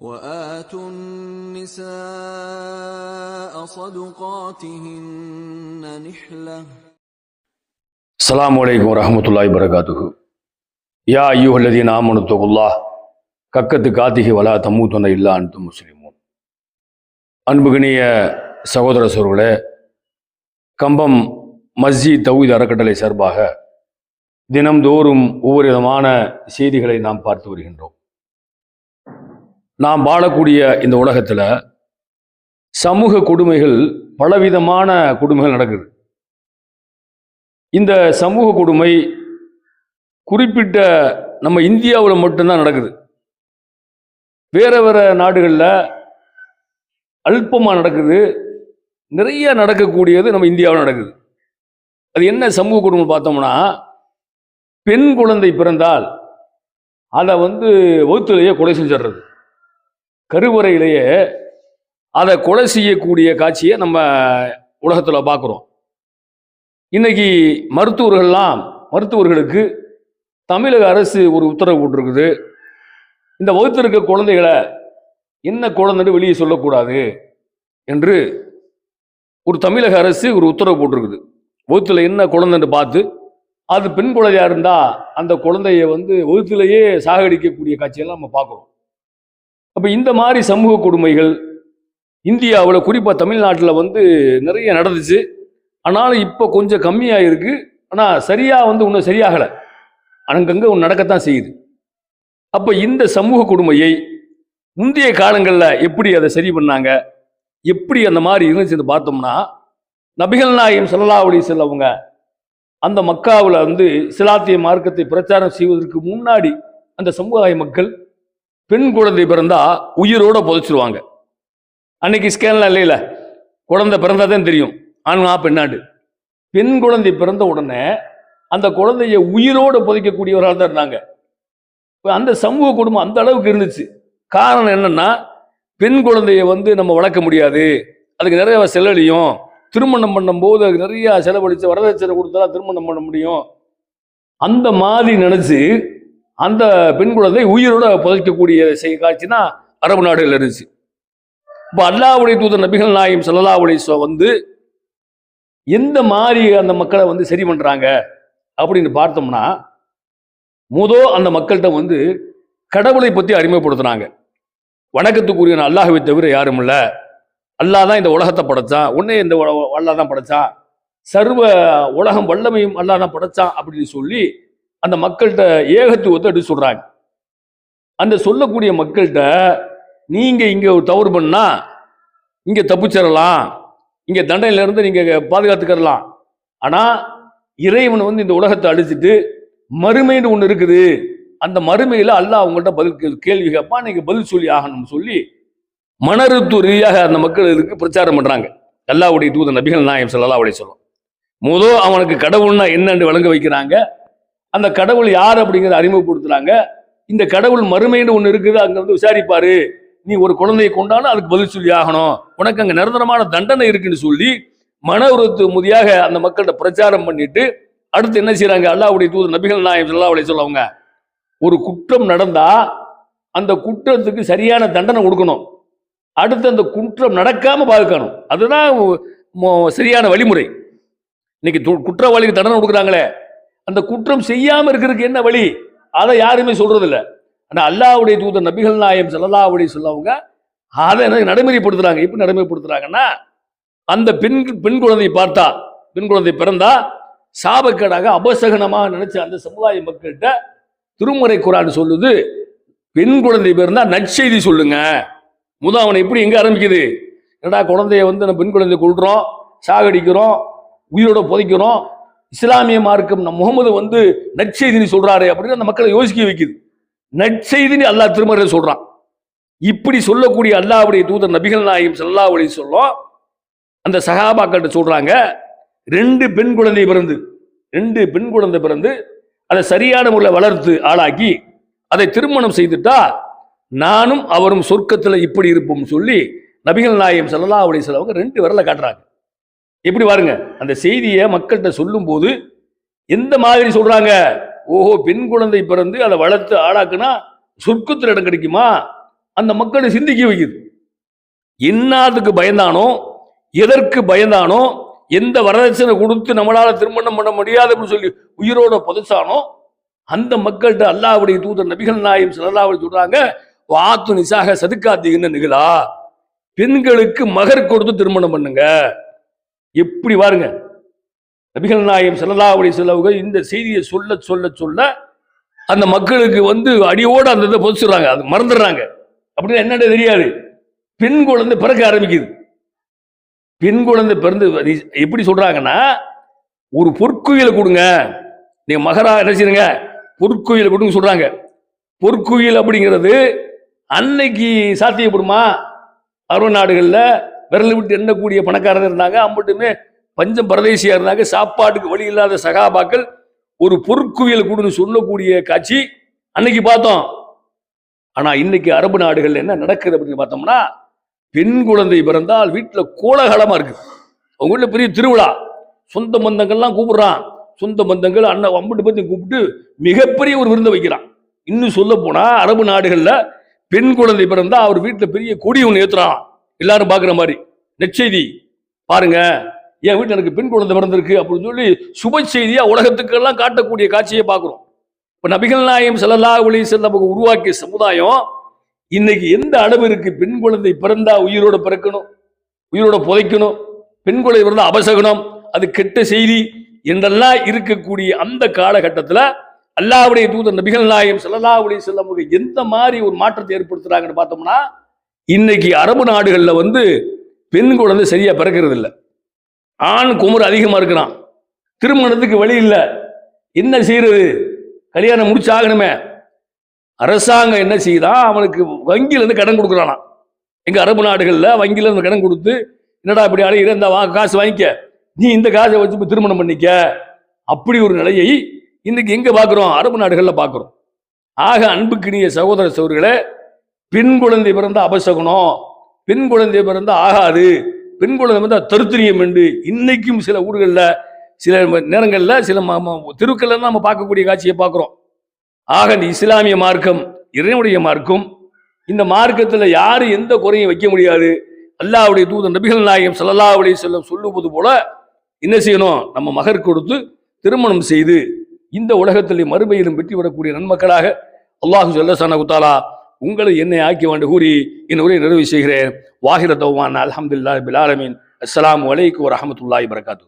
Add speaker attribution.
Speaker 1: وآتوا النساء صدقاتهن نحلة
Speaker 2: அஸ்ஸலாமு அலைக்கும் வரஹ்மத்துல்லாஹி வரகாத்துஹு யா ஐயுஹல்லதீன ஆமனு தகுல்லாஹ் கக்கத்து காத்திகி வலா தம்மூத்தன இல்லா அன்து முஸ்லிமூன் அன்புகினிய சகோதர சோர்களே கம்பம் மஸ்ஜித் தௌஹீத் அறக்கட்டளை சார்பாக தினம்தோறும் ஒவ்வொரு விதமான செய்திகளை நாம் பார்த்து வருகின்றோம் நாம் வாழக்கூடிய இந்த உலகத்தில் சமூக கொடுமைகள் பலவிதமான கொடுமைகள் நடக்குது. இந்த சமூக கொடுமை குறிப்பிட்ட நம்ம இந்தியாவில் மட்டும்தான் நடக்குது. வேற வேற நாடுகளில் அல்பமாக நடக்குது. நிறைய நடக்கக்கூடியது நம்ம இந்தியாவில் நடக்குது. அது என்ன சமூக கொடுமை பார்த்தோம்னா பெண் குழந்தை பிறந்தால் அதை வந்து வகுத்துலேயே கொலை செஞ்சிடுறது. கருவறையிலேயே அதை கொலை செய்யக்கூடிய காட்சியை நம்ம உலகத்தில் பார்க்குறோம். இன்னைக்கு மருத்துவர்கள்லாம் மருத்துவர்களுக்கு தமிழக அரசு ஒரு உத்தரவு போட்டிருக்குது. இந்த வகுத்து இருக்க குழந்தைகளை என்ன குழந்தைன்னு வெளியே சொல்லக்கூடாது என்று ஒரு தமிழக அரசு ஒரு உத்தரவு போட்டிருக்குது. வகுத்துல என்ன குழந்தைன்னு பார்த்து அது பெண் குழந்தையாக இருந்தால் அந்த குழந்தைய வந்து வகுத்திலேயே சாகடிக்கக்கூடிய காட்சியெல்லாம் நம்ம பார்க்குறோம். அப்போ இந்த மாதிரி சமூக கொடுமைகள் இந்தியாவில் குறிப்பாக தமிழ்நாட்டில் வந்து நிறைய நடந்துச்சு. ஆனாலும் இப்போ கொஞ்சம் கம்மியாக இருக்குது ஆனால் சரியாக வந்து இன்னும் சரியாகலை. அங்கங்கே ஒன்று நடக்கத்தான் செய்யுது. அப்போ இந்த சமூக கொடுமையை முந்தைய காலங்களில் எப்படி அதை சரி பண்ணாங்க? எப்படி அந்த மாதிரி இருந்துச்சு பார்த்தோம்னா நபிகள் நாயகம் ஸல்லல்லாஹு செல்லவங்க அந்த மக்காவில் வந்து சிலாத்திய மார்க்கத்தை பிரச்சாரம் செய்வதற்கு முன்னாடி அந்த சமுதாய மக்கள் பெண் குழந்தை பிறந்தா உயிரோட புதைச்சிருவாங்க. அன்னைக்கு ஸ்கேன்லாம் இல்லையில குழந்தை பிறந்தா தான் தெரியும். ஆண்களா பெண்ணாண்டு. பெண் குழந்தை பிறந்த உடனே அந்த குழந்தைய உயிரோடு புதைக்கக்கூடியவராக தான் இருந்தாங்க. இப்போ அந்த சமூக குடும்பம் அந்த அளவுக்கு இருந்துச்சு. காரணம் என்னன்னா பெண் குழந்தைய வந்து நம்ம வளர்க்க முடியாது. அதுக்கு நிறைய செலவழியும். திருமணம் பண்ணும்போது அதுக்கு நிறைய செலவழிச்சு வரதட்சணை கொடுத்தா திருமணம் பண்ண முடியும். அந்த மாதிரி நினச்சி அந்த பெண் குழந்தை உயிரோட புதைக்கக்கூடிய செய்ய காட்சினா அரபு நாடுகள் இருந்துச்சு. இப்போ அல்லாவுடைய தூதர் நபிகள் நாயம் சல்லா அலிஸ்வ வந்து எந்த மாதிரி அந்த மக்களை வந்து சரி பண்ணுறாங்க அப்படின்னு பார்த்தோம்னா முதோ அந்த மக்கள்கிட்ட வந்து கடவுளை பற்றி அறிமுகப்படுத்துனாங்க வணக்கத்துக்குரிய அல்லாஹுவை தவிர யாரும் இல்லை. அல்லாஹ் தான் இந்த உலகத்தை படைச்சான். உன்னே இந்த அல்லா தான் படைச்சான். சர்வ உலகம் வல்லமையும் அல்லாஹ் தான் படைச்சான் அப்படின்னு சொல்லி அந்த மக்கள்கிட்ட ஏகத்துவத்தை எடுத்து சொல்றாங்க. அந்த சொல்லக்கூடிய மக்கள்கிட்ட நீங்க இங்க ஒரு தவறு பண்ணா இங்க தப்பிச்சிடலாம் இங்க தண்டனையில இருந்து நீங்க பாதுகாத்துக்கிறலாம் ஆனா இறைவன் வந்து இந்த உலகத்தை அழிச்சிட்டு மறுமைன்னு ஒண்ணு இருக்குது. அந்த மறுமையில அல்லாஹ் அவங்கள்ட்ட பதில் கேள்வி கேட்பான் நீங்க பதில் சொல்லி ஆகணும்னு சொல்லி மனருத்து ரீதியாக அந்த மக்கள் இதுக்கு பிரச்சாரம் பண்றாங்க. அல்லாவுடைய தூத நபிகள் நாயம் சொல்லலாம் அலைஹி சொல்லும் முதோ அவனுக்கு கடவுள்னா என்னன்னு விளங்க வைக்கிறாங்க. அந்த கடவுள் யார் அப்படிங்கிறத அறிமுகப்படுத்துறாங்க. இந்த கடவுள் மறுமைன்னு ஒன்று இருக்குது அங்கே வந்து விசாரிப்பாரு. நீ ஒரு குழந்தையை கொண்டாலும் அதுக்கு பதில் சொல்லி ஆகணும். உனக்கு அங்கே நிரந்தரமான தண்டனை இருக்குன்னு சொல்லி மன உறுத்து முதியாக அந்த மக்கள்கிட்ட பிரச்சாரம் பண்ணிட்டு அடுத்து என்ன செய்யறாங்க அல்லாவுடைய தூது நபிகள் நாயம் ஸல்லல்லாஹு அலைஹி சொல்லுவாங்க ஒரு குற்றம் நடந்தா அந்த குற்றத்துக்கு சரியான தண்டனை கொடுக்கணும். அடுத்து அந்த குற்றம் நடக்காம பாதுகாக்கணும் அதுதான் சரியான வழிமுறை. இன்னைக்கு குற்றவாளிக்கு தண்டனை கொடுக்குறாங்களே. அந்த குற்றம் செய்யாம இருக்கிறதுக்கு என்ன வழி? அதை யாருமே சொல்றது இல்லை ஆனா அல்லாவுடைய தூதர் நபிகள் நாயம் ஸல்லல்லாஹு அலைஹி சொல்லவங்க அதை என்ன நடைமுறைப்படுத்துறாங்க? எப்படி நடைமுறைப்படுத்துறாங்கன்னா அந்த பெண் பெண் குழந்தையை பார்த்தா பெண் குழந்தை பிறந்தா சாபக்கேடாக அபசகனமாக நினைச்ச அந்த சமுதாய மக்கள்கிட்ட திருமுறை குரான் சொல்லுது. பெண் குழந்தை பிறந்தா நற்செய்தி சொல்லுங்க. முதாவனை எப்படி எங்க ஆரம்பிக்குது? என்னடா குழந்தைய வந்து நம்ம பெண் குழந்தைய கொள்றோம் சாகடிக்கிறோம் உயிரோட புதைக்கிறோம் இஸ்லாமிய மார்க்கம் நம் முகமது வந்து நற்செய்தினி சொல்றாரு அப்படின்னு அந்த மக்களை யோசிக்க வைக்குது. நற்செய்தினி அல்லாஹ் திருமறை சொல்றான். இப்படி சொல்லக்கூடிய அல்லாவுடைய தூதர் நபிகள் நாயகம் ஸல்லல்லாஹு அலைஹி சொல்லும் அந்த சகாபாக்கள்கிட்ட சொல்றாங்க ரெண்டு பெண் குழந்தை பிறந்து ரெண்டு பெண் குழந்தை பிறந்து அதை சரியான முறையில் வளர்த்து ஆளாக்கி அதை திருமணம் செய்துட்டா நானும் அவரும் சொர்க்கத்தில் இப்படி இருப்போம் சொல்லி நபிகள் நாயகம் ஸல்லல்லாஹு அலைஹி சொல்லவங்க ரெண்டு விரலை காட்டுறாங்க. எப்படி பாருங்க அந்த செய்தியை மக்கள்கிட்ட சொல்லும்போது எந்த மாதிரி சொல்றாங்க? ஓஹோ பெண் குழந்தை பிறந்து அதை வளர்த்து ஆளாக்குனா சொர்க்கத்தில் இடம் கிடைக்குமா? அந்த மக்களை சிந்திக்க வைக்குது. என்னத்துக்கு பயந்தானோ எதற்கு பயந்தானோ எந்த வரதட்சணை கொடுத்து நம்மளால திருமணம் பண்ண முடியாது அப்படின்னு சொல்லி உயிரோட புதைச்சானோ அந்த மக்கள்கிட்ட அல்லாவுடைய தூதர் நபிகள் நாயம் ஸல்லல்லாஹு சொல்றாங்க வாத்து நிசாக சதுக்காத்தீங்கன்னு நிகழா பெண்களுக்கு மகர் கொடுத்து திருமணம் பண்ணுங்க. எப்படி பாருங்க? நபிகள் நாயம் செல்லதாவுடைய அலைஹி இந்த செய்தியை சொல்ல சொல்ல சொல்ல அந்த மக்களுக்கு வந்து அடியோடு அந்த இதை பொதிச்சுடுறாங்க. அது மறந்துடுறாங்க. அப்படின்னு என்னன்னு தெரியாது. பெண் குழந்தை பிறக்க ஆரம்பிக்குது. பெண் குழந்தை பிறந்து எப்படி சொல்றாங்கன்னா ஒரு பொற்குயிலை கொடுங்க. நீங்க மகரா என்ன செய்யுங்க? பொற்குயிலை கொடுங்க சொல்றாங்க. பொற்குயில் அப்படிங்கிறது அன்னைக்கு சாத்தியப்படுமா? அரபு நாடுகளில் விரல் விட்டு எண்ணக்கூடிய பணக்காரங்க இருந்தாங்க. அம்பட்டுமே பஞ்சம் பரதேசியாக இருந்தாங்க. சாப்பாட்டுக்கு வழி இல்லாத சகாபாக்கள் ஒரு பொற்குவியல் கொடுன்னு சொல்லக்கூடிய காட்சி அன்னைக்கு பார்த்தோம். ஆனா இன்னைக்கு அரபு நாடுகள் என்ன நடக்குது அப்படின்னு பார்த்தோம்னா பெண் குழந்தை பிறந்தால் வீட்டில் கோலாகலமா இருக்கு. அவங்க வீட்டில் பெரிய திருவிழா. சொந்த பந்தங்கள்லாம் கூப்பிடுறான். சொந்த பந்தங்கள் அண்ணன் அம்பட்டு பற்றி கூப்பிட்டு மிகப்பெரிய ஒரு விருந்தை வைக்கிறான். இன்னும் சொல்ல போனா அரபு நாடுகளில் பெண் குழந்தை பிறந்தால் அவர் வீட்டில் பெரிய கொடி ஒன்று ஏற்றுறான் எல்லாரும் பார்க்குற மாதிரி. நெச்செய்தி பாருங்க. என் வீட்டில் எனக்கு பெண் குழந்தை பிறந்திருக்கு அப்படின்னு சொல்லி சுப செய்தியாக உலகத்துக்கெல்லாம் காட்டக்கூடிய காட்சியை பார்க்குறோம். இப்போ நபிகள் நாயம் ஸல்லல்லாஹு அலைஹி நமக்கு உருவாக்கிய சமுதாயம் இன்னைக்கு எந்த அளவு இருக்கு பெண் குழந்தை பிறந்தா உயிரோட பிறக்கணும் உயிரோட புதைக்கணும் பெண் குழந்தை பிறந்தா அபசகனம் அது கெட்ட செய்தி என்றெல்லாம் இருக்கக்கூடிய அந்த காலகட்டத்தில் அல்லாவுடைய தூதர் நபிகள் நாயம் செல்லல்லா ஒளி வஸல்லம் எந்த மாதிரி ஒரு மாற்றத்தை ஏற்படுத்துறாங்கன்னு பார்த்தோம்னா இன்னைக்கு அரபு நாடுகளில் வந்து பெண் குழந்தை சரியாக பிறக்கிறது இல்லை ஆண் குமர் அதிகமாக இருக்கிறான். திருமணத்துக்கு வழி இல்லை. என்ன செய்யறது? கல்யாணம் முடிச்சாகணுமே. அரசாங்கம் என்ன செய்யுதா? அவனுக்கு வங்கியிலேருந்து கடன் கொடுக்குறானா எங்கள் அரபு நாடுகளில் வங்கியிலேருந்து கடன் கொடுத்து என்னடா இப்படி அழகிற? இந்த வா காசு வாங்கிக்க. நீ இந்த காசை வச்சு திருமணம் பண்ணிக்க. அப்படி ஒரு நிலையை இன்னைக்கு எங்கே பார்க்குறோம் அரபு நாடுகளில் பார்க்குறோம் ஆக அன்புக்கினிய சகோதர சகோதரிகளே பெண் குழந்தை பிறந்த அபசகுணம். பெண் குழந்தை பிறந்த ஆகாது. பெண் குழந்தை பிறந்த தருத்திரியம் என்று இன்னைக்கும் சில ஊர்களில் சில நேரங்களில் சில ம- தெருக்கள்ல நம்ம பார்க்கக்கூடிய காட்சியை பார்க்குறோம். ஆக இந்த இஸ்லாமிய மார்க்கம் இறைவனுடைய மார்க்கம் இந்த மார்க்கத்தில் யார் எந்த குறையும் வைக்க முடியாது? அல்லாவுடைய தூதன் நபிகள் நாயகம் ஸல்லல்லாஹு அலைஹி வஸல்லம் சொல்லுவது போல என்ன செய்யணும்? நம்ம மகர் கொடுத்து திருமணம் செய்து இந்த உலகத்திலே மறுமையிலும் வெற்றி பெறக்கூடிய நன்மக்களாக அல்லாஹு சொல்ல குத்தாலா உங்களை என்னை ஆக்கி வேண்டு கூறி என் உரையை நிறைவு செய்கிறேன். வாஹிர தௌவான் அலமதுல்லா பில் அஸ்லாம் வலைக்கு வரமத்துல்லாய் பரகாத்து